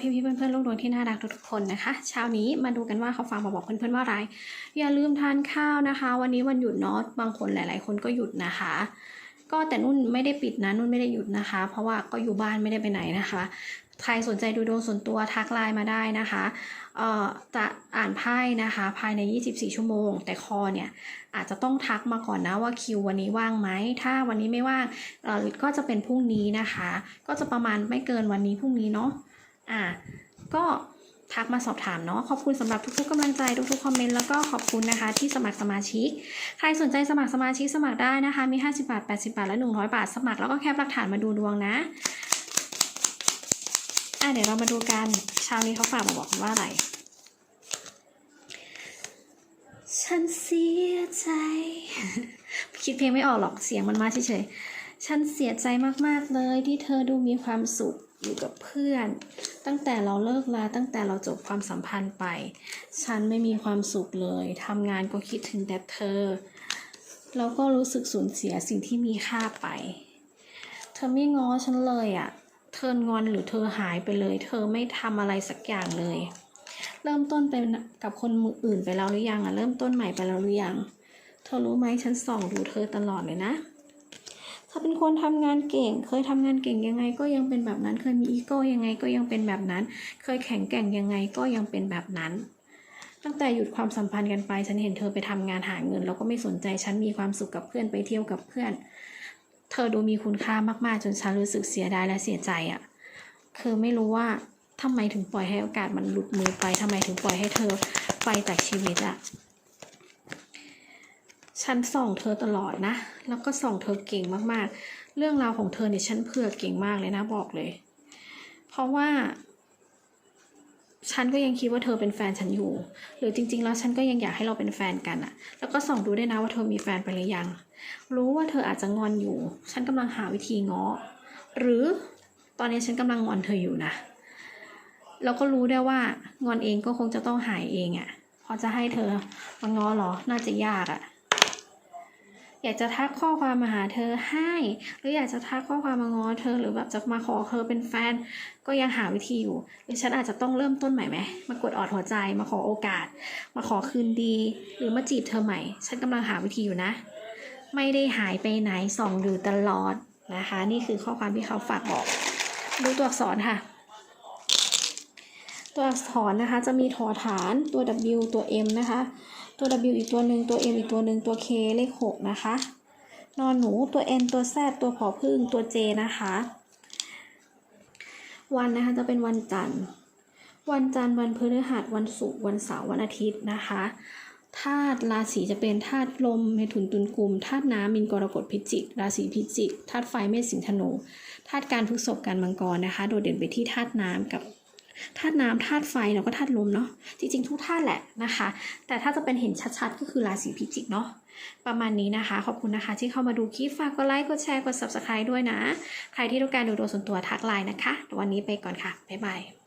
พี่ๆเพื่อนๆลูกดวงที่น่ารักทุกๆคนนะคะ เช้านี้มาดูกันว่าเขาฟังมาบอกเพื่อนๆว่าอะไร อย่าลืมทานข้าวนะคะ วันนี้วันหยุดเนาะบางคนหลาย ๆ คนก็หยุดนะคะ ก็แต่นุ่นไม่ได้ปิดนะนุ่นไม่ได้หยุดนะคะ เพราะว่าก็อยู่บ้านไม่ได้ไปไหนนะคะ ใครสนใจดูดวงส่วนตัวทักไลน์มาได้นะคะเอ่อจะอ่านไพ่นะคะ ภายใน 24 ชั่วโมง แต่คอเนี่ยอาจจะต้องทักมาก่อนนะว่าคิววันนี้ว่างไหม ถ้าวันนี้ไม่ว่างเอ่อก็จะเป็นพรุ่งนี้นะคะ ก็จะประมาณไม่เกินวันนี้พรุ่งนี้เนาะอ่าก็ทักมาสอบถามเนาะขอบคุณสำหรับทุกๆกำลังใจทุกๆคอมเมนต์แล้วก็ขอบคุณนะคะ ที่สมัครสมาชิก ใครสนใจสมัครสมาชิกสมัครได้นะคะ มี 50 บาท 80 บาท และ 100 บาทสมัครแล้วก็แคปหลักฐานมาดูดวงนะ อะเดี๋ยวเรามาดูกันเช้านี้เขาฝากมาบอกว่าอะไร ฉันเสียใจ คิดเพลงไม่ออกหรอกเสียงมันมาเฉยๆ ฉันเสียใจมากๆเลยที่เธอดูมีความสุขอยู่กับเพื่อน ตั้งแต่เราเลิกลาตั้งแต่เราจบความสัมพันธ์ไป ฉันไม่มีความสุขเลยทำงานก็คิดถึงแต่เธอ แล้วก็รู้สึกสูญเสียสิ่งที่มีค่าไป เธอไม่ง้อฉันเลยอะ่ะ เธองอนหรือเธอหายไปเลย เธอไม่ทำอะไรสักอย่างเลย เริ่มต้นไปกับคนมืออื่นไปแล้วหรือยังอะ่ะเริ่มต้นใหม่ไปแล้วหรือยังเธอรู้ไหมฉันส่องดูเธอตลอดเลยนะเธอเป็นคนทำงานเก่ง เคยทำงานเก่งยังไงก็ยังเป็นแบบนั้น เคยมีอีโก้ยังไงก็ยังเป็นแบบนั้น เคยแข็งแกร่งยังไงก็ยังเป็นแบบนั้น ตั้งแต่หยุดความสัมพันธ์กันไป ฉันเห็นเธอไปทำงานหาเงิน แล้วก็ไม่สนใจ ฉันมีความสุขกับเพื่อนไปเที่ยวกับเพื่อน เธอดูมีคุณค่ามากๆ จนฉันรู้สึกเสียดายและเสียใจอะ่ะ คือไม่รู้ว่าทำไมถึงปล่อยให้โอกาสมันหลุดมือไป ทำไมถึงปล่อยให้เธอไปจากชีวิตอะ่ะ ฉันส่องเธอตลอดนะ แล้วก็ส่องเธอเก่งมากๆ เรื่องราวของเธอเนี่ยฉันเผื่อเก่งมากเลยนะบอกเลย เพราะว่า ฉันก็ยังคิดว่าเธอเป็นแฟนฉันอยู่ หรือจริง ๆ แล้วฉันก็ยังอยากให้เราเป็นแฟนกันอะแล้วก็ส่องดูได้นะว่าเธอมีแฟนไปหรือยัง รู้ว่าเธออาจจะงอนอยู่ ฉันกำลังหาวิธีง้อ หรือตอนนี้ฉันกำลังงอนเธออยู่นะแล้วก็รู้ได้ว่างอนเองก็คงจะต้องหายเองอะ่ะพอจะให้เธอมาง้อเหรอ น่าจะยากอะ่ะ อยากจะทักข้อความมาหาเธอให้ หรืออยากจะทักข้อความมาง้อเธอ หรือแบบจะมาขอเธอเป็นแฟน ก็ยังหาวิธีอยู่หรือฉันอาจจะต้องเริ่มต้นใหม่ไหมมากดออดหัวใจมาขอโอกาส มาขอคืนดี หรือมาจีบเธอใหม่ ฉันกำลังหาวิธีอยู่นะ ไม่ได้หายไปไหนส่องอยู่ตลอดนะคะ นี่คือข้อความที่เขาฝากบอก ดูตัวอักษรค่ะ ตัวอักษรนะคะจะมีถอฐานตัว W ตัว M นะคะ ตัว W อีกตัวหนึ่งตัว M อีกตัวหนึ่งตัว K เลข 6 นะคะ นอนหนูตัว N ตัว Z ตัวผอพึ่งตัว J นะคะ วันนะคะจะเป็นวันจันทร์ วันจันทร์วันพฤหัสวันศุกร์วันเสาร์วันอาทิตย์นะคะธาตุราศีจะเป็นธาตุลมเมถุนตุลกุมธาตุน้ำมินกรกฎพิจิก ราศีพิจิกธาตุไฟเมษสิงห์ธนูธาตุการพฤษภการมังกรนะคะ โดดเด่นไปที่ธาตุน้ำกับ ธาตุน้ำธาตุไฟแล้วก็ธาตุลมเนาะจริงๆ ทุกธาตุแหละนะคะ แต่ถ้าจะเป็นเห็นชัดๆ ก็คือราศีพิจิกเนาะประมาณนี้นะคะ ขอบคุณนะคะ ที่เข้ามาดูคลิปฝากกดไลค์กดแชร์กด subscribe ด้วยนะ ใครที่ต้องการดูดวงส่วนตัวทักไลน์นะคะวันนี้ไปก่อนค่ะบ๊ายบาย